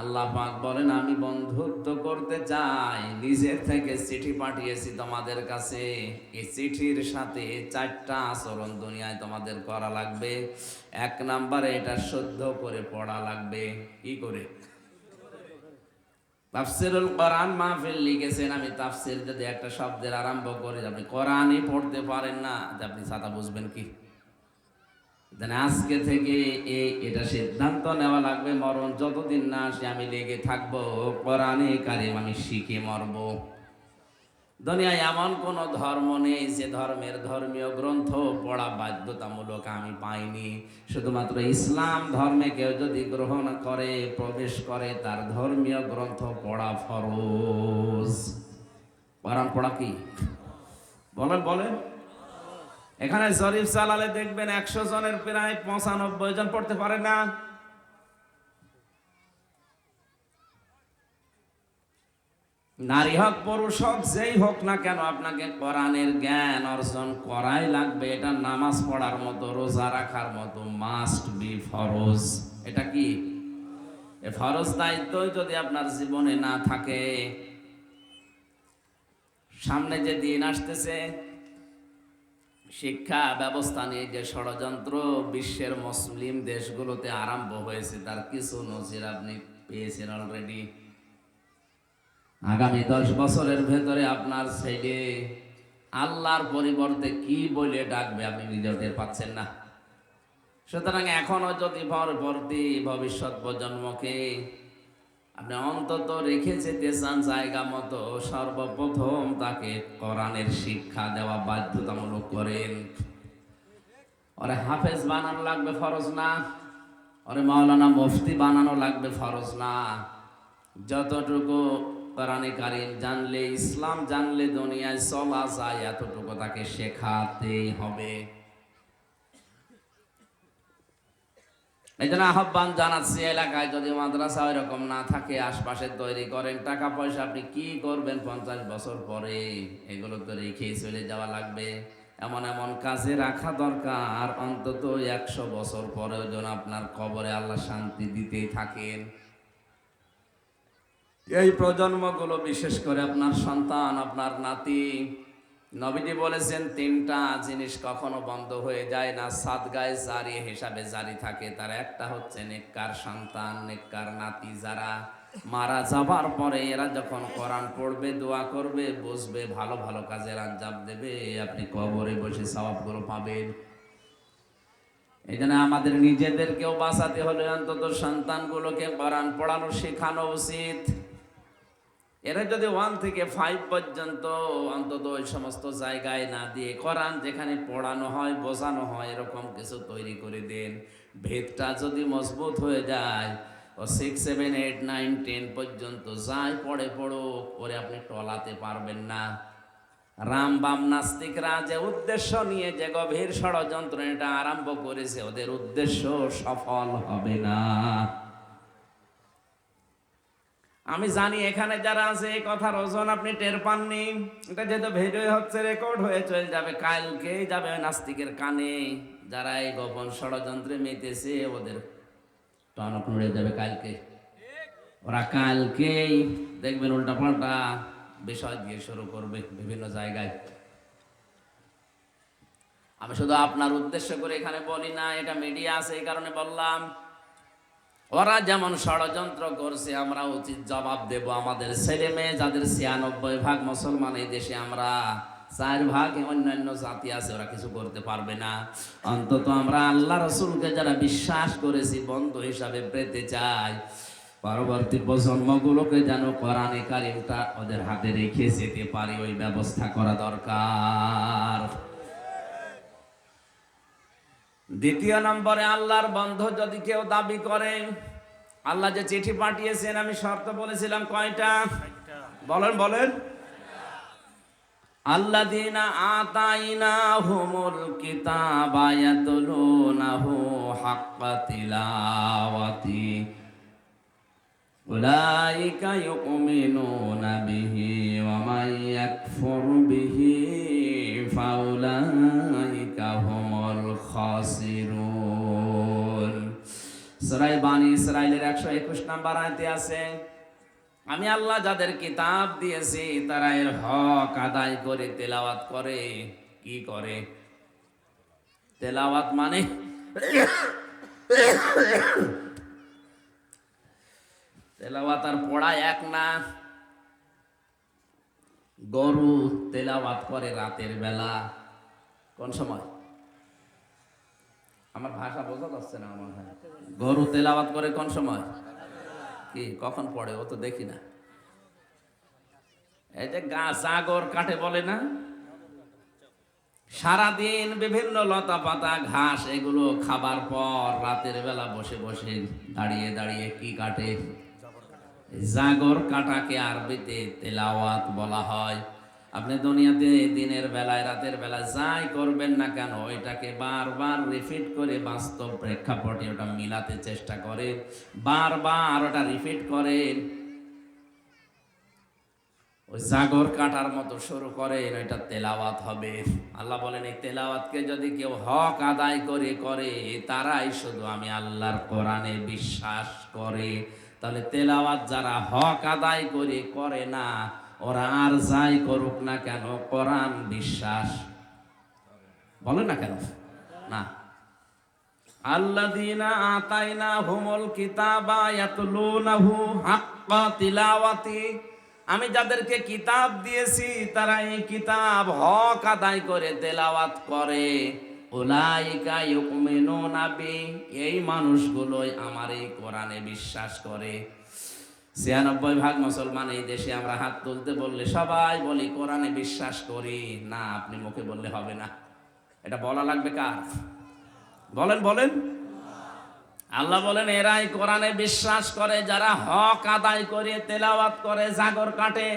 আল্লাহ পাক বলেন, আমি বন্ধুত্ব করতে চাই। নিজের থেকে চিঠি পাঠিয়েছি তোমাদের কাছে। এই চিঠির সাথে চারটা আচরণ দুনিয়ায় তোমাদের করা লাগবে। এক নাম্বারে এটা শুদ্ধ করে পড়া লাগবে। কি করে? তাফসিরুল কোরআন মাহফিল লিখেছেন। আমি তাফসির যদি একটা শব্দের আরম্ভ করে, আপনি কোরআনই পড়তে পারেন না। আপনি সাদা বুঝবেন কি? আজকে থেকে এই এটা সিদ্ধান্ত নেওয়া লাগবে, মরণ যতদিন না আসে আমি লেগে থাকব, কোরআনে কারিম আমি শিখে মরব। দুনিয়ায় এমন কোন ধর্ম নেই যে ধর্মের ধর্মীয় গ্রন্থ পড়া বাধ্যতামূলক আমি পাইনি। শুধুমাত্র ইসলাম ধর্মে কেউ যদি গ্রহণ করে, প্রবেশ করে, তার ধর্মীয় গ্রন্থ পড়া ফরজ। পড়া কি? বলেন বলেন। এখানে শরীফ চালালে দেখবেন একশো জনের প্রায় পঁচানব্বই জন পড়তে পারে না। নারী হোক, পুরুষ হোক, যেই হোক না কেন আপনাকে কোরআনের জ্ঞান অর্জন করাই লাগবে। এটা নামাজ পড়ার মতো, রোজা রাখার মতো মাস্ট বি ফরজ। এটা কি? এ ফরজ দায়িত্বই যদি আপনার জীবনে না থাকে। সামনে যে দিন আসতেছে শিক্ষা ব্যবস্থা নিয়ে যে ষড়যন্ত্র বিশ্বের মুসলিম দেশগুলোতে আরম্ভ হয়েছে, তার কিছু নজির আপনি পেয়েছেন অলরেডি আগামী দশ বছরের ভেতরে আপনার ছেলে আল্লাহর পরিবর্তে কি বলে ডাকবে আপনি নিজেও পাচ্ছেন না। সুতরাং এখনও যদি পরবর্তী ভবিষ্যৎ প্রজন্মকে আপনি অন্তত রেখে যেতে চান জায়গা মতো, সর্বপ্রথম তাকে কোরআনের শিক্ষা দেওয়া বাধ্যতামূলক করেন। ওরে হাফেজ বানানো লাগবে ফরজ না, ওরে মাওলানা মুফতি বানানো লাগবে ফরজ না। যতটুকু কোরআনে কারিম জানলে, ইসলাম জানলে, দুনিয়ায় চলা যায়, এতটুকু তাকে শেখাতেই হবে। এই জন্য আহ্বান জানাচ্ছি এলাকায়, যদি মাদ্রাসা এরকম না থাকে, আশপাশে তৈরি করেন টাকা পয়সা আপনি কি করবেন পঞ্চাশ বছর পরে? এগুলো তো রেখেই চলে যাওয়া লাগবে। এমন এমন কাজে রাখা দরকার। অন্তত একশো বছর পরেও যেন আপনার কবরে আল্লাহ শান্তি দিতেই থাকেন। এই প্রজন্মগুলো বিশেষ করে আপনার সন্তান, আপনার নাতি নবীজি বলেছেন, তিনটা জিনিস কখনো বন্ধ হয়ে যায় না। সাত গায়ে জারি হিসাবে জারি থাকে। তার একটা হচ্ছে নেককার সন্তান, নেককার নাতি যারা মারা যাবার পরে এরা যখন কোরআন পড়বে, দোয়া করবে বসবে ভালো ভালো কাজের আঞ্জাম দেবে, আপনি কবরে বসে সবাবগুলো পাবেন। এই জন্য আমাদের নিজেদেরকেও বাঁচাতে হলে অন্তত সন্তানগুলোকে কোরআন পড়ানো শেখানো উচিত। এরা যদি ওয়ান থেকে ফাইভ পর্যন্ত অন্তত ওই সমস্ত জায়গায় না দিয়ে কোরআন যেখানে পড়ানো হয়, বোঝানো হয়, এরকম কিছু তৈরি করে দেন, ভেদটা যদি মজবুত হয়ে যায়, ও six seven eight nine ten পর্যন্ত যাই পড়ে পড়ো করে আপনি টলাতে পারবেন না। রাম বাম নাস্তিকরা যে উদ্দেশ্য নিয়ে যে গভীর ষড়যন্ত্র এটা আরম্ভ করেছে, ওদের উদ্দেশ্য সফল হবে না। আমি জানি এখানে যারা আছে, এই কথার ওজন আপনি টের পাননি। এটা যেহেতু ভিডিও হচ্ছে রেকর্ড হয়ে চলে যাবে। কালকে যাবে নাস্তিকের কানে। যারা এই গোপন ষড়যন্ত্রে মেতেছে, ওদের টনক নড়ে যাবে কালকে। ওরা কালকেই দেখবেন উল্টা পাল্টা বিষয় দিয়ে শুরু করবে বিভিন্ন জায়গায়। আমি শুধু আপনার উদ্দেশ্য করে এখানে বলি না, এটা মিডিয়া আছে, এই কারণে বললাম। ওরা যেমন ষড়যন্ত্র করছে, আমরা উচিত জবাব দেব আমাদের ছেলে মেয়ে যাদের ছিয়ানব্বই ভাগ মুসলমান এই দেশে আমরা, চার ভাগ অন্যান্য জাতি আছে, ওরা কিছু করতে পারবে না। অন্তত আমরা আল্লাহ রসুলকে যারা বিশ্বাস করেছি, বন্ধু হিসাবে পেতে চাই। পরবর্তী প্রজন্মগুলোকে যেন কোরআনে কারিমটা ওদের হাতে রেখে যেতে পারি, ওই ব্যবস্থা করা দরকার। দ্বিতীয় নম্বরে আল্লাহর বন্ধ যদি কেউ দাবি করে আল্লাহ যে চিঠি পাঠিয়েছেন আমি শর্ত বলেছিলাম কয়টা বলেন বলেন আল্লাহ দিনা আতাইনা হুমুল কিতাবায়াতুলুনাহু হাক্কা তিলাওয়াতি أولئك يؤمنون به ومن يكفر به فأولئك খাসিরুন। সরাই বানি ইসরায়েলের একশো একুশ নাম্বার আয়তে আছে, আমি আল্লাহ যাদের কিতাব দিয়েছি, তারা এর হক আদায় করে তেলাওয়াত করে। কি করে? তেলাওয়াত মানে? তেলাওয়াত আর পড়া এক না। গরু তেলাওয়াত করে রাতের বেলা। কোন সময়? আমার ভাষা বোঝা যাচ্ছে না আমার হয় গরু তেলাওয়াত করে কোন সময়? কি, কখন পড়ে? ও তো দেখি না। এই যে গা জাগর কাটে বলে না? সারাদিন বিভিন্ন লতা পাতা ঘাস, এগুলো খাবার পর রাতের বেলা বসে বসে দাঁড়িয়ে দাঁড়িয়ে কি কাটে? জাগর কাটাকে আরবিতে তেলাওয়াত বলা হয়। আপনি দুনিয়াতে দিনের বেলায়, রাতের বেলা যাই করবেন না কেন এটাকে বারবার রিপিট করে বাস্তব প্রেক্ষাপটে ওটা মিলাতে চেষ্টা করে বারবার ওটা রিপিট করে ওই জাগর কাটার মতো শুরু করে এটা তেলাওয়াত হবে। আল্লাহ বলেন, এই তেলাওয়াতকে যদি কেউ হক আদায় করে করে, তারাই শুধু আমি আল্লাহর কোরআনে বিশ্বাস করে। তাহলে তেলাওয়াত যারা হক আদায় করে করে না ওরা আর যাই করুক না কেন কোরআন বিশ্বাস। বলে না কেন? না। আল্লাযীনা আতাইনা হুমুল কিতাবা ইয়াতলুনাহু হাক্কা তিলাওয়াতি। আমি যাদেরকে কিতাব দিয়েছি, তারা এই কিতাব হক আদায় করে তেলাওয়াত করে। উলাইকা ইউমিনুনা বি, এই মানুষগুলোই আমার এই কোরআনে বিশ্বাস করে। ছিয়ানব্বই ভাগ মুসলমান এই দেশে আমরা হাত তুলতে বললে সবাই বলি, কোরআনে বিশ্বাস করি। না, আপনি মুখে বললে হবে না। এটা বলা লাগবে কার? বলেন বলেন। আল্লাহ বলেন, এরাই কোরআনে বিশ্বাস করে, যারা হক আদায় করে, তেলাওয়াত করে, জাগর কাটে।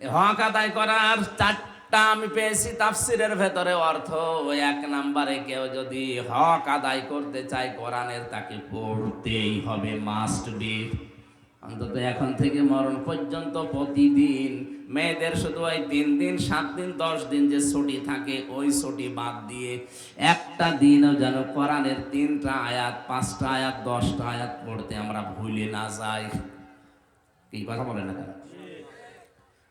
হক আদায় করার চারটা আমি পেয়েছি তাফসিরের ভেতরে অর্থ। এক নাম্বারে কেউ যদি হক আদায় করতে চায়, কোরআনের তাকে পড়তেই হবে মাস্ট বি অন্তত এখন থেকে মরণ পর্যন্ত প্রতিদিন মেয়েদের শুধু ওই তিন দিন, সাত দিন, দশ দিন যে ছুটি থাকে, ওই ছুটি বাদ দিয়ে একটা দিনও যেন কোরআনের তিনটা আয়াত, পাঁচটা আয়াত, দশটা আয়াত পড়তে আমরা ভুলে না যাই কি কথা বলে না?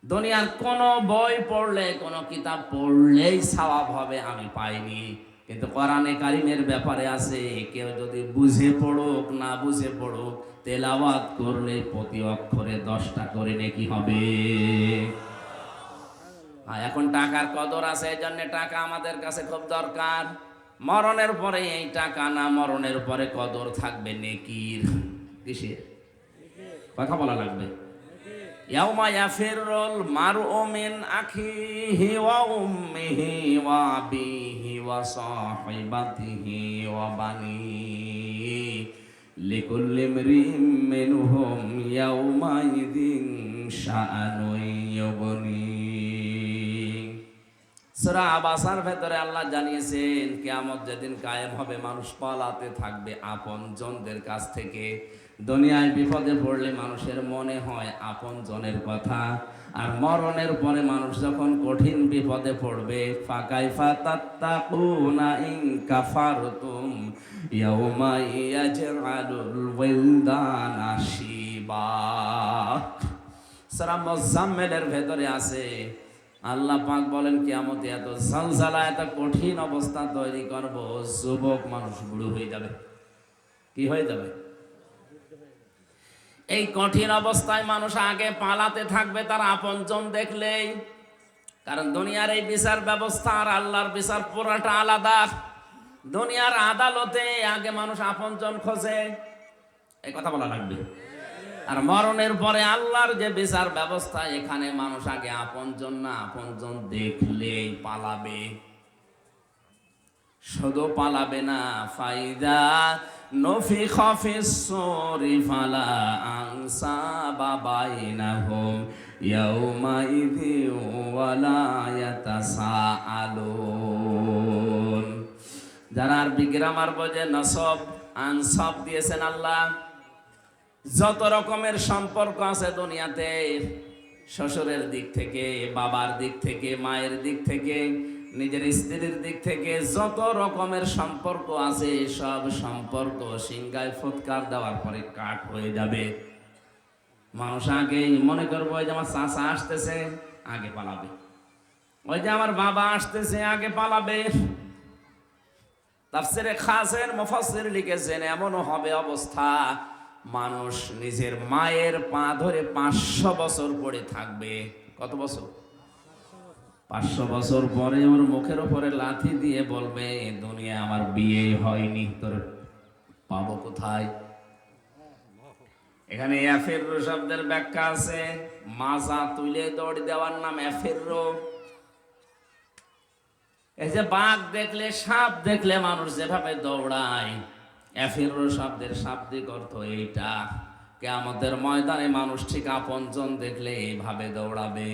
দুনিয়ার কোনো বই পড়লে, কোনো কিতাব পড়লেই সওয়াব হবে, আমি পাইনি কিন্তু কোরআনে কারিমের ব্যাপারে আছে, কেউ যদি বুঝে পড়ুক, না বুঝে পড়ুক, তেলাওয়াত করলে প্রতি অক্ষরে দশটা করে নাকি হবে। এখন টাকার কদর আছে, এই জন্য টাকা আমাদের কাছে খুব দরকার। মরণের পরে এই টাকা না মরণের পরে কদর থাকবে নেকির। কিসের? কথা বলা লাগবে। ইয়াউমা ইয়াফিরুল মারউ মিন আখিহি ওয়া উম্মিহি ওয়া আবিহি ওয়া সাহিবাতিহি ওয়া বানিহি লিকুল্লি ইমরিম মিনহুম ইয়াউমাইযিন শাআনুন ইউগনি সূরা আবাসার ভেতরে আল্লাহ জানিয়েছেন, কিয়ামত যেদিন কায়েম হবে, মানুষ পালাতে থাকবে আপন জনদের কাছ থেকে। দুনিয়ায় বিপদে পড়লে মানুষের মনে হয় আপন জনের কথা। আর মরণের পরে মানুষ যখন কঠিন বিপদে পড়বে ফাকাই ফাতাত্তাকুনা ইন কাফারতুম ইয়াউমা ইয়াজআলুল ভেতরে আছে। আল্লাহ পাক বলেন, কিয়ামতে এত জালজালা এত কঠিন অবস্থা তৈরি করব, যুবক মানুষ বুড়ো হয়ে যাবে। কি হয়ে যাবে? এই কঠিন অবস্থায় মানুষ আগে পালাতে থাকবে তার আপনজন দেখলেই। কারণ দুনিয়ার এই বিচার ব্যবস্থা আর আল্লাহর বিচার পুরাটা আলাদা। দুনিয়ার আদালতে আগে মানুষ আপনজন খোঁজে। এই কথা বলা লাগবে। আর মরণের পরে আল্লাহর যে বিচার ব্যবস্থা, এখানে মানুষ আগে আপনজন না, আপনজন দেখলেই পালাবে। শুধু পালাবে না, ফাইদা নফি খফিস সরি ফালা আংসা বাবাইনাহুম ইয়াউমাইযি ওয়ালা ইয়াতাসাআলুন। যারা আর বিগ্রামার বোঝে, নসব, আনসব দিয়েছেন আল্লাহ। যত রকমের সম্পর্ক আছে দুনিয়াতে, শ্বশুরের দিক থেকে, বাবার দিক থেকে, মায়ের দিক থেকে নিজের স্ত্রীর দিক থেকে যত রকমের সম্পর্ক আছে, সব সম্পর্ক সিংগায় ফুৎকার দেওয়ার পরে কাট হয়ে যাবে। মানুষ আগেই মনে করব যে আমার চাষা আসতেছে, আগে পালাবে। ওই যে আমার বাবা আসতেছে, আগে পালাবে। তাফসিরে খাসের মুফাসসির লিখেছেন, এমনও হবে অবস্থা, মানুষ নিজের মায়ের পা ধরে পাঁচশো বছর পরে থাকবে। কত বছর? পাঁচশো বছর পরে ওর মুখের উপরে লাথি দিয়ে বলবে দুনিয়া আমার বিয়ে হয়নি, তোর পাবো কোথায়? এখানে এফেররো শব্দের ব্যাখ্যা আছে, মাজা তুলে দৌড় দেওয়ার নাম এফেররো এই যে বাঘ দেখলে, সাপ দেখলে মানুষ যেভাবে দৌড়ায় এফেররো শব্দের শাব্দিক অর্থ এইটা, কেয়ামতের ময়দানে মানুষ ঠিক আপনজন দেখলে এইভাবে দৌড়াবে।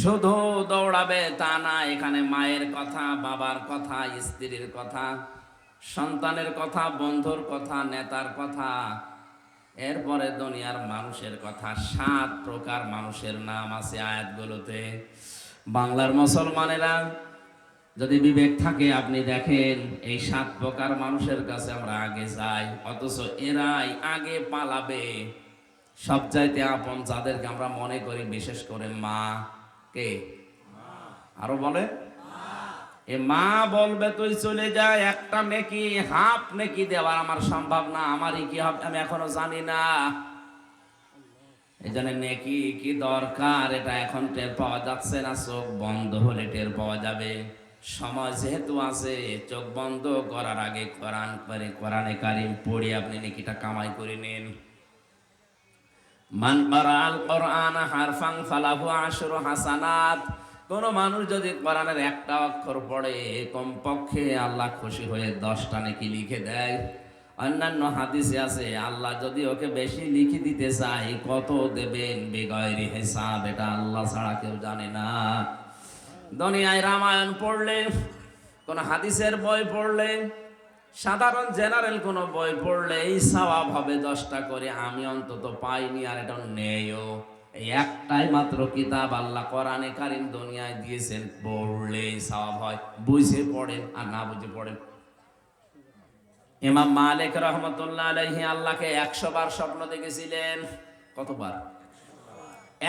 শুধু দৌড়াবে তা না, এখানে মায়ের কথা, বাবার কথা, স্ত্রীর কথা, সন্তানের কথা, বন্ধুর কথা, নেতার কথা, এরপরে দুনিয়ার মানুষের কথা। সাত প্রকার মানুষের নাম আছে আয়াতগুলোতে। বাংলার মুসলমানেরা যদি বিবেক থাকে, আপনি দেখেন এই সাত প্রকার মানুষের কাছে আমরা আগে যাই, অথচ এরাই আগে পালাবে। সবচাইতে আপন যাদেরকে আমরা মনে করি, বিশেষ করে মা। কে? আরও বলে? এ মা বলবে, তুই চলে যা, একটা নেকি, হাফ নেকি দেওয়ার আমার সম্ভব না আমারই কি হবে আমি এখনও জানি না। নেকি কি দরকার? এটা এখন টের পাওয়া যাচ্ছে না, চোখ বন্ধ হলে টের পাওয়া যাবে। সময় যেহেতু আছে, চোখ বন্ধ করার আগে কোরআন করে কোরআনে কারিম পড়ে আপনি নেকিটা কামাই করে নিন। মান আল কোরআন হারফাং ফালাহু আশরু হাসানাত। কোন মানুষ যদি কোরআনের একটা অক্ষর পড়ে, কমপক্ষে আল্লাহ খুশি হয়ে দশটা নাকি লিখে দেয়। অন্যান্য হাদিসে আছে, আল্লাহ যদি ওকে বেশি লিখে দিতে চায়, কত দেবেন বেগয়রি হিসাব, এটা আল্লাহ ছাড়া কেউ জানে না। দুনিয়ায় রামায়ণ পড়লে, কোন হাদিসের বই পড়লে সাধারণ জেনারেল কোনো বই পড়লে এই সওয়াব হবে দশটা করে, আমি অন্তত পাইনি আর এটা নেইও। এই একটাই মাত্র কিতাব আল্লাহ কোরআনে কারিম দুনিয়ায় দিয়েছেন, পড়লে সওয়াব হয়। বুঝে পড়েন আর না বুঝে পড়েন। ইমাম মালিক রহমতুল্লাহ আলাইহি আল্লাহকে একশো বার স্বপ্ন দেখেছিলেন। কতবার?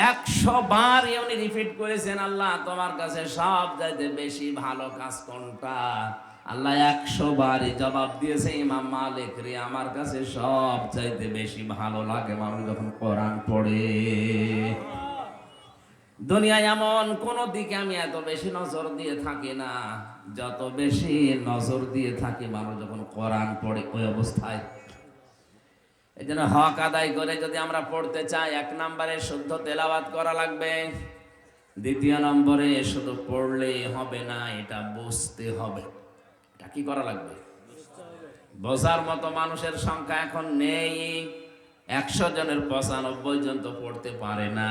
একশো বার উনি রিপিট করেছেন, আল্লাহ, তোমার কাছে সব চাইতে বেশি ভালো কাজ কোনটা? আল্লাহ একশো বারই জবাব দিয়েছে, ইমাম মালিক রে, আমার কাছে সব চাইতে বেশি ভালো লাগে। মানুষ যখন কোরআন পড়ে, দুনিয়ায় এমন কোন দিকে আমি এত বেশি নজর দিয়ে থাকি না। যত বেশি নজর দিয়ে থাকি মানুষ যখন কোরআন পড়ে, ওই অবস্থায় এই জন্য হক আদায় করে যদি আমরা পড়তে চাই, এক নম্বরে শুদ্ধ তেলাবাদ করা লাগবে। দ্বিতীয় নম্বরে শুধু পড়লেই হবে না, এটা বুঝতে হবে। এটা কি করা লাগবে? বোঝার মতো মানুষের সংখ্যা এখন নেই। একশো জনের পঁচানব্বই জন তো পড়তে পারে না।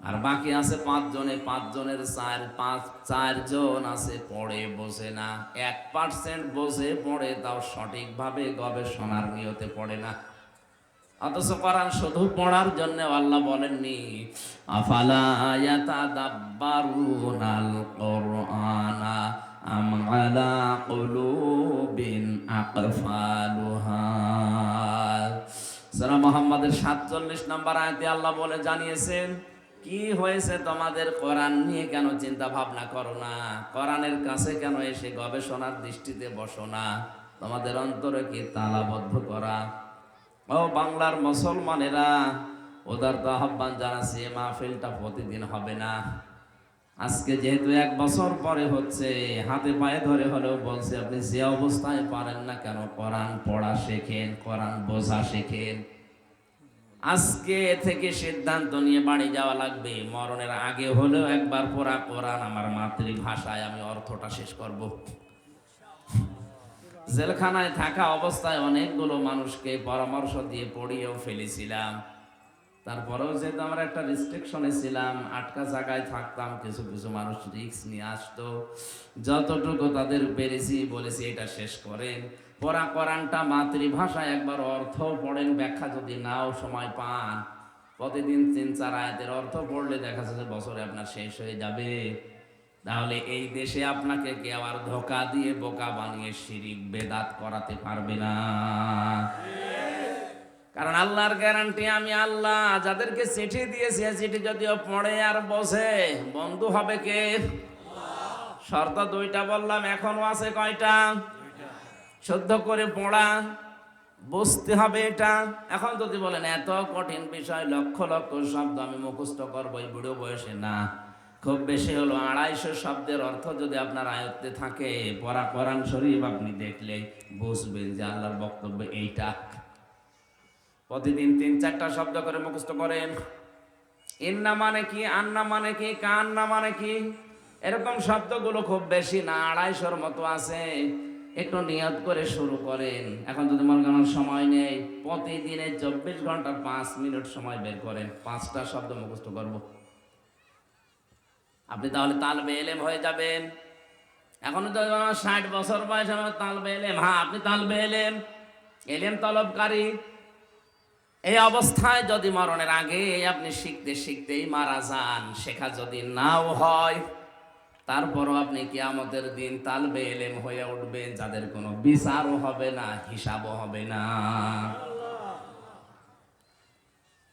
আর বাকি আছে পাঁচ জনে পাঁচ জনের চার, পাঁচ, চারজন আছে, পড়ে বসে না। এক পার্সেন্ট বসে পড়ে, তাও সঠিকভাবে গবেষণার নিয়তে পড়ে না। অথচ শুধু পড়ার জন্য আল্লাহ বলেননি। আফালা ইয়াতাদাব্বারুনাল কুরআনা আম আলা কুলুবিন আকফালুহা। সূরা মুহাম্মাদের 47 নম্বর আয়াতে আল্লাহ বলে জানিয়েছেন কি হয়েছে তোমাদের কোরআন নিয়ে কেন চিন্তা ভাবনা করো না? কোরআনের কাছে কেন এসে গবেষণার দৃষ্টিতে বসো না? তোমাদের অন্তরে কি তালাবদ্ধ করা? ও বাংলার মুসলমানেরা ওদের তো আহ্বান জানাচ্ছি মাহফিলটা প্রতিদিন হবে না। আজকে যেহেতু এক বছর পরে হচ্ছে, হাতে পায়ে ধরে হলেও বলছে, আপনি যে অবস্থায় পারেন না কেন? কোরআন পড়া শেখেন, কোরআন বোঝা শেখেন। আজকে থেকে সিদ্ধান্ত নিয়ে বাড়ি যাওয়া লাগবে। মরণের আগে হলেও একবার পড়া কোরআন আমার মাতৃভাষায় আমি অর্থটা শেষ করব। জেলখানায় থাকা অবস্থায় অনেকগুলো মানুষকে পরামর্শ দিয়ে পড়িয়েও ফেলেছিলাম। তারপরেও যেহেতু আমরা একটা রেস্ট্রিকশনে ছিলাম, আটকা জায়গায় থাকতাম, কিছু কিছু মানুষ রিক্স নিয়ে আসতো। যতটুকু তাদের পেরেছি, বলেছি এটা শেষ করেন। পড়া কোরআনটা মাতৃভাষায় একবার অর্থ পড়েন, ব্যাখ্যা যদি নাও সময় পান। প্রতিদিন তিন চার আয়াতের অর্থ পড়লে দেখা যাচ্ছে বছরে আপনার শেষ হয়ে যাবে। তাহলে এই দেশে আপনাকে কেউ আবার ধোকা দিয়ে বোকা বানিয়ে শিরিক বেদাত করাতে পারবে না। কারণ আল্লাহর গ্যারান্টি আমি আল্লাহ, যাদেরকে চিঠি দিয়েছি চিঠি যদিও পড়ে আর বসে, বন্ধু হবে কে? শর্ত দুইটা বললাম, এখনও আছে কয়টা? শুদ্ধ করে পড়া, বুঝতে হবে এটা। এখন যদি বলেন, এত কঠিন বিষয়, লক্ষ লক্ষ শব্দ আমি মুখস্থ করব, এই বুড়ো বয়সে না। খুব বেশি হলো, আড়াইশো শব্দের অর্থ যদি আপনার আয়ত্তে থাকে, পড়া কোরআন শরীফ আপনি দেখলে বুঝবেন যে আল্লাহর বক্তব্য এইটা। প্রতিদিন তিন চারটা শব্দ করে মুখস্থ করেন। ইন্না মানে কি, আন্না মানে কি, কান্না মানে কি? এরকম শব্দগুলো খুব বেশি না, আড়াইশোর মতো আছে। একটু নিয়ত করে শুরু করেন। এখন যদি মনে করেন সময় নেই, প্রতিদিনে চব্বিশ ঘণ্টা পাঁচ মিনিট সময় বের করেন। পাঁচটা শব্দ মুখস্থ করব। আপনি তাহলে তালবে এলেম হয়ে যাবেন। এখন তো ষাট বছর বয়স আমার তালবে এলেম। হ্যাঁ আপনি তালবে এলেম। এলেম তলবকারী। এই অবস্থায় যদি মরণের আগে আপনি শিখতে শিখতেই মারা যান, শেখা যদি নাও হয় তারপরও আপনি কিয়ামতের দিন তালবে এলেম হয়ে উঠবেন, যাদের কোনো বিচারও হবে না, হিসাবও হবে না।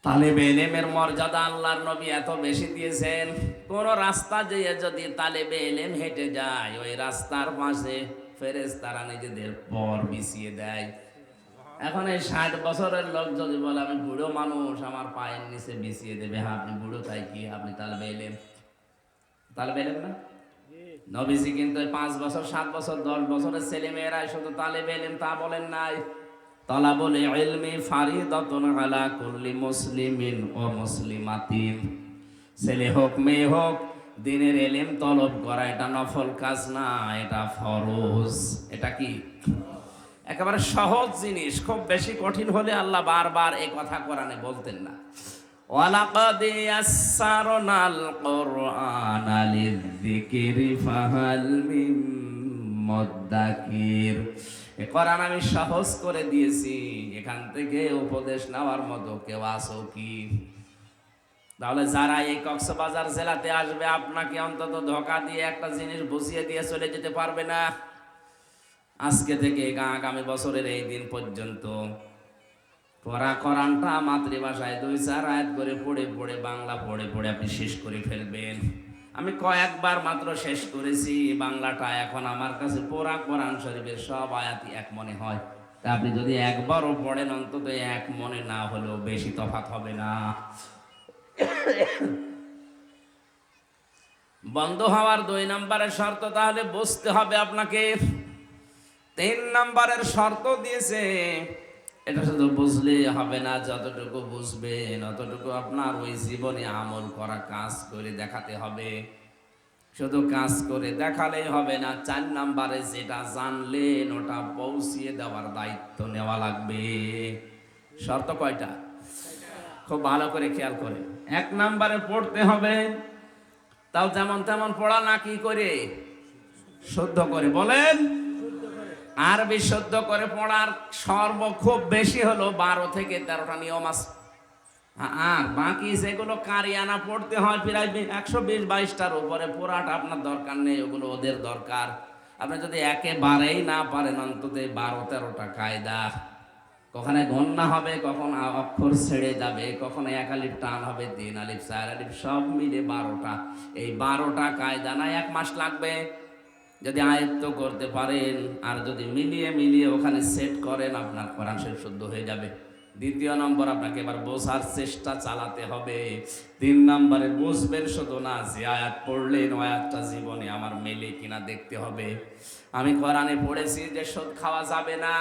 তালেবে এলেমের মর্যাদা আল্লাহর নবী এত বেশি দিয়েছেন, কোন রাস্তা যেয়ে যদি তালেবে এলেম হেঁটে যায়, ওই রাস্তার পাশে ফেরেস তারা নিজেদের পর বিছিয়ে দেয়। এখন এই ষাট বছরের লোক যদি বলে, আমি বুড়ো মানুষ, আমার পায়ের নিচে বিছিয়ে দেবে হ্যাঁ আপনি বুড়ো, তাই কি? আপনি তালবে এলেম। তালবে এলেম না? নবীজি কিন্তু পাঁচ বছর, সাত বছর, দশ বছরের ছেলে মেয়েরা শুধু তালেবে এলেম, তা বলেন নাই। তলাবুল ইলমি ফারিদাতুন আলা কুল্লি মুসলিমিন ও মুসলিমাতিন ছেলে হোক, মেয়ে হোক, দিনের এলেম তলব করা, এটা নফল কাজ না, এটা ফরজ। এটা কি? একেবারে সহজ জিনিস, খুব বেশি কঠিন হলে আল্লাহ বারবার এই কথা কোরআনে বলতেন না। ইয়াসসারনাল কুরআনা লিযিকরি ফাহাল মিন মুদ্দাকির এ কোরআন আমি সহজ করে দিয়েছি, এখান থেকে উপদেশ নেওয়ার মতো কেউ আসো কি? তাহলে যারা এই কক্সবাজার জেলাতে আসবে, আপনাকে অন্তত ধোকা দিয়ে একটা জিনিস বুঝিয়ে দিয়ে চলে যেতে পারবে না। আজকে থেকে আগামী বছরের এই দিন পর্যন্ত পড়া কোরআনটা মাতৃভাষায় দুই চার আয়াত করে পড়ে পড়ে বাংলা পড়ে পড়ে আপনি শেষ করে ফেলবেন। আমি কয়েকবার মাত্র শেষ করেছি, বাংলাটা এখন আমার কাছে পড়া কোরআন শরীফের সব আয়াতই এক মনে হয়। তা আপনি যদি একবারও পড়েন, অন্তত এক মনে না হলেও বেশি তফাৎ হবে না। বন্ধ হওয়ার দুই নম্বরের শর্ত তাহলে বুঝতে হবে আপনাকে। তিন নম্বরের শর্ত দিয়েছে এটা শুধু বুঝলে হবে না, যতটুকু বুঝবেন, অতটুকু আপনার ওই জীবনে আমল করা কাজ করে দেখাতে হবে। শুধু কাজ করে দেখালেই হবে না, চার নাম্বারে যেটা জানলেন, ওটা পৌঁছিয়ে দেওয়ার দায়িত্ব নেওয়া লাগবে। শর্ত কয়টা? খুব ভালো করে খেয়াল করে। এক নাম্বারে পড়তে হবে, তাও যেমন তেমন পড়া না কি করে? শুদ্ধ করে বলেন আরবি শুদ্ধ করে পড়ার সর্ব খুব বেশি হলো বারো থেকে তেরোটা নিয়ম আছে। আর বাকি যেগুলো কারিয়ানা পড়তে হয় প্রায় একশো বিশ বাইশটার উপরে পড়াটা আপনার দরকার নেই, ওগুলো ওদের দরকার। আপনি যদি একেবারেই না পারেন, অন্তত বারো তেরোটা কায়দা। কখনো গন্যা হবে, কখন অক্ষর ছেড়ে যাবে, কখনো এক আলিফ টান হবে, তিন আলিফ, চার আলিফ, সব মিলে বারোটা। এই বারোটা কায়দা না, এক মাস লাগবে। যদি আয়ত্ত করতে পারেন, আর যদি মিলিয়ে মিলিয়ে ওখানে সেট করেন, আপনার কোরআন শরীফ শুদ্ধ হয়ে যাবে। দ্বিতীয় নম্বর, আপনাকে এবার বোঝার চেষ্টা চালাতে হবে। তিন নম্বরে, বুঝবেন শুধু না যে আয়াত পড়লেন আয়াতটা জীবনে আমার মেলে কিনা দেখতে হবে। আমি কোরআনে পড়েছি যে সুদ খাওয়া যাবে না,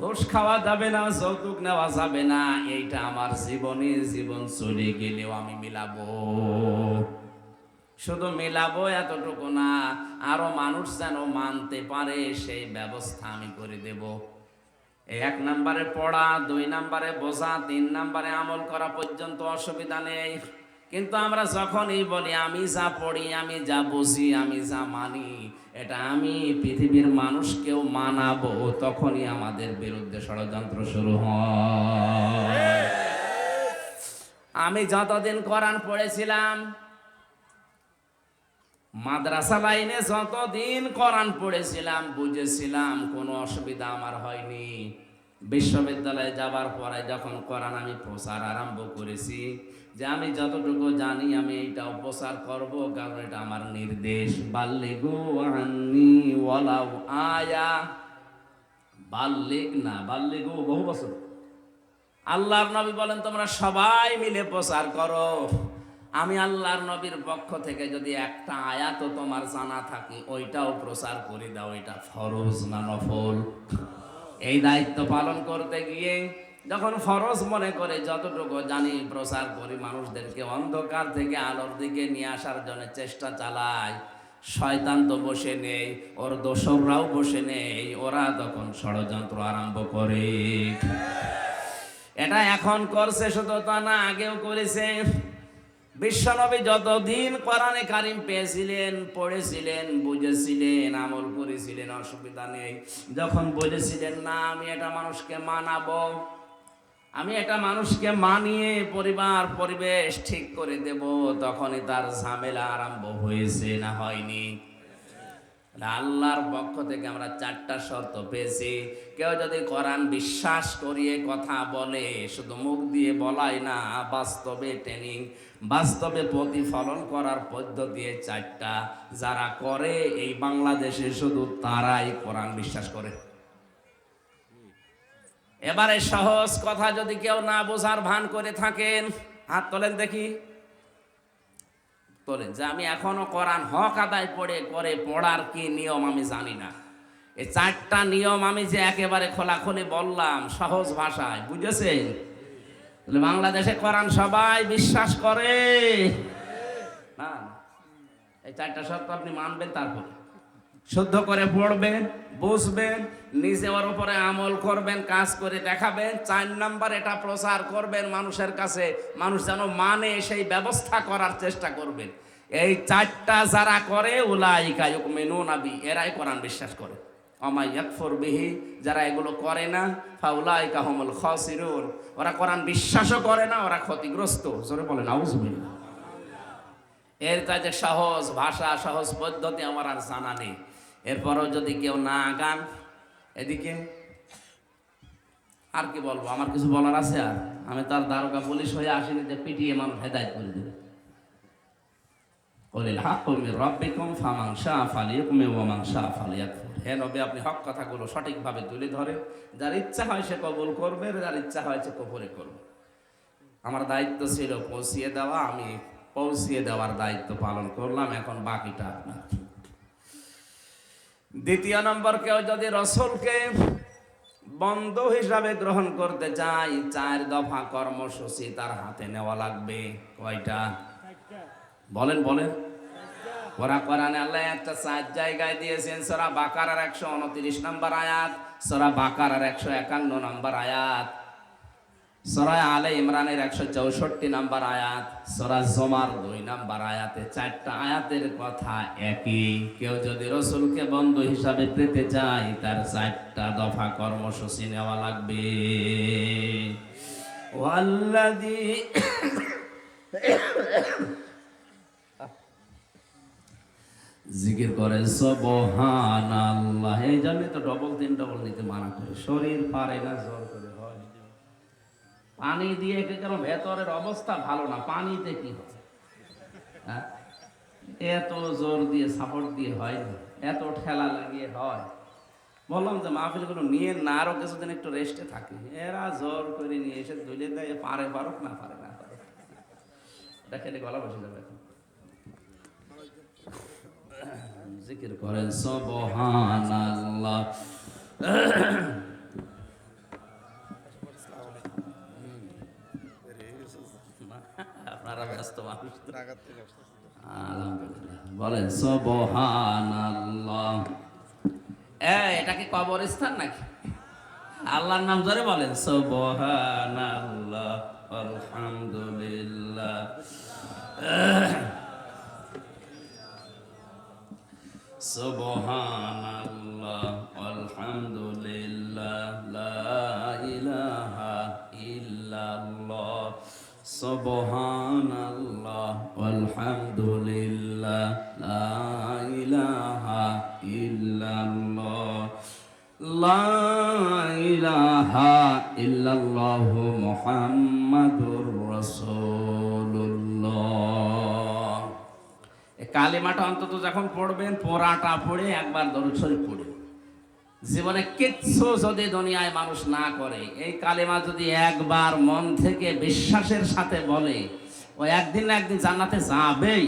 ঘুষ খাওয়া যাবে না, যৌতুক নেওয়া যাবে না, এইটা আমার জীবনে জীবন চলে গেলেও আমি মিলাবো। শুধু মেলাবো এতটুকু না, আরও মানুষ যেন মানতে পারে সেই ব্যবস্থা আমি করে দেব। এক নম্বরে পড়া, দুই নম্বরে বোঝা, তিন নম্বরে আমল করা পর্যন্ত অসুবিধা নেই। কিন্তু আমরা যখনই বলি, আমি যা পড়ি, আমি যা বুঝি, আমি যা মানি, এটা আমি পৃথিবীর মানুষকেও মানাবো, তখনই আমাদের বিরুদ্ধে ষড়যন্ত্র শুরু হয়। আমি যতদিন কোরআন পড়েছিলাম মাদ্রাসা লাইনে যতদিন কোরআন পড়েছিলাম, বুঝেছিলাম, কোনো অসুবিধা আমার হয়নি। বিশ্ববিদ্যালয়ে যাবার পরে যখন কোরআন আমি প্রচার আরম্ভ করেছি, যে আমি যতটুকু জানি আমি এইটা প্রচার করব, কারণ এটা আমার নির্দেশ। বাল্যেগো আন্নি ওয়ালাউ আয়া। বাল্যেগ না বাল্যেগো বহু বছর। আল্লাহর নবী বলেন, তোমরা সবাই মিলে প্রচার করো। আমি আল্লাহর নবীর পক্ষ থেকে যদি একটা আয়াত তোমার জানা থাকে, ওইটাও প্রচার করে দাও, এটা ফরজ না নফল? এই দায়িত্ব পালন করতে গিয়ে যখন ফরজ মনে করে, যতটুকু জানি প্রচার করি, মানুষদেরকে অন্ধকার থেকে আলোর দিকে নিয়ে আসার জন্য চেষ্টা চালায়। শয়তান তো বসে নেই, ওর দোসররাও বসে নেই, ওরা তখন ষড়যন্ত্র আরম্ভ করে। এটা এখন করছে শুধু তা না, আগেও করেছে। বিশ্বনবী যতদিন কোরআনে কারিম পেয়েছিলেন, পড়েছিলেন, বুঝেছিলেন, আমল করেছিলেন, অসুবিধা নেই। যখন বুঝেছিলেন, না, আমি এটা মানুষকে মানাবো, আমি এটা মানুষকে মানিয়ে পরিবার, পরিবেশ ঠিক করে দেব, তখনই তার ঝামেলা আরম্ভ হয়েছে না হয়নি। আল্লাহর পক্ষ থেকে আমরা চারটা শর্ত পেয়েছি। কেউ যদি কোরআন বিশ্বাস করিয়ে কথা বলে, শুধু মুখ দিয়ে বলাই না, বাস্তবে ট্রেনিং বাস্তবে প্রতিফলন করার পদ্ধতি চারটা। যারা করে, এই বাংলাদেশে শুধু তারাই কোরআন বিশ্বাস করে। এবারে সহজ কথা যদি কেউ না বোঝার ভান করে থাকেন, হাত তোলেন দেখি। তোলেন যে আমি এখনও কোরআন হক আদায় পড়ে করে পড়ার কি নিয়ম আমি জানি না। এই চারটা নিয়ম আমি যে একেবারে খোলাখুলি বললাম সহজ ভাষায়, বুঝেছেন? বাংলাদেশে কোরআন সবাই বিশ্বাস করে। না। এই চারটা শর্ত আপনি মানবেন তারপরে। শুদ্ধ করে পড়বেন, বুঝবেন নিজে ওর উপরে আমল করবেন, কাজ করে দেখাবেন, চার নাম্বার এটা প্রচার করবেন মানুষের কাছে, মানুষ যেন মানে সেই ব্যবস্থা করার চেষ্টা করবেন। এই চারটা যারা করে, উলাইকা ইউকমিনু নাবি এরাই কোরআন বিশ্বাস করে। অমাই ইয়াকফুর বিহি, যারা এগুলো করে না, ফাউলাইকা হুমুল খাসিরুন। ওরা কোরআন বিশ্বাসও করে না, ওরা ক্ষতিগ্রস্ত। জোরে বলেন এর কাজে সহজ ভাষা, সহজ পদ্ধতি আমার আর জানা নেই। এরপরও যদি কেউ না গান এদিকে আর কি বলব? আমার কিছু বলার আছে আর? আমি তার দারোগা পুলিশ হয়ে আসিনি যে পিটিয়ে মানুষ হেদায়ত করে দেবে। কলিল মির রাব্বিকুম ফামান শাআ ফালিয়াকুম ওয়া মান শাআ ফালিয়াকফুর। হে নবী, আপনি হক কথাগুলো সঠিকভাবে তুলে ধরে যার ইচ্ছা হয় সে কবুল করবে, যার ইচ্ছা হয় সে কবুলে করবে। আমার দায়িত্ব ছিল পৌঁছিয়ে দেওয়া, আমি পৌঁছিয়ে দেওয়ার দায়িত্ব পালন করলাম, এখন বাকিটা আপনার। দ্বিতীয় নম্বর, কেউ যদি রসুলকে বন্ধ হিসাবে গ্রহণ করতে চাই চার দফা কর্মসূচি তার হাতে নেওয়া লাগবে। কয়টা? বলেন বলেন। ওরা কোরআনে আল্লাহ একটা চার জায়গায় দিয়েছেন, সরা বাকারার একশো উনত্রিশ নম্বর আয়াত, সরা বাকারার একশো একান্ন নম্বর আয়াত। সরায় আলে ইমরানের একশো চৌষট্টি নাম্বার আয়াত, সরা জমার দুই নাম্বার আয়াতে চারটা আয়াতের কথা একই। কেউ যদি রসুলকে হিসাবে পেতে চায়, তার চারটা দফা কর্মসূচি নেওয়া লাগবে। ওয়াল্লাযী জিকির করে সবহান আল্লাহ এই জন্য তো ডবল তিন ডবল নিতে মানা করে। শরীর পারে না হয় পানি দিয়ে কেন ভেতরের অবস্থা ভালো না? পানিতে কি হয়? হ্যাঁ? এত জোর দিয়ে সাপোর্ট দিয়ে হয় এত ঠেলা লাগিয়ে হয়। বললাম যে মাহফিলগুলো নিয়ে না আরও কিছুদিন একটু রেস্টে থাকে। এরা জোর করে নিয়ে এসে দুলে দেয়, পারে পারুক না পারে না পারে এটা খেলে গলা বসে যাবে জিকির করেন সবহান ব্যস্ত মানুষ বলেন সবহান এটা কি কবরস্থান নাকি? আল্লাহর নাম ধরে বলেন সবহান আল্লাহ আলহামদুলিল্লাহ। সুবহানাল্লাহ। অন্তত যখন পড়বেন, পড়াটা পড়ে একবার দরুদ পড়ে। জীবনে কিচ্ছু যদি দুনিয়ায় মানুষ না করে, এই কালিমা যদি একবার মন থেকে বিশ্বাসের সাথে বলে, ও একদিন না একদিন জান্নাতে যাবেই।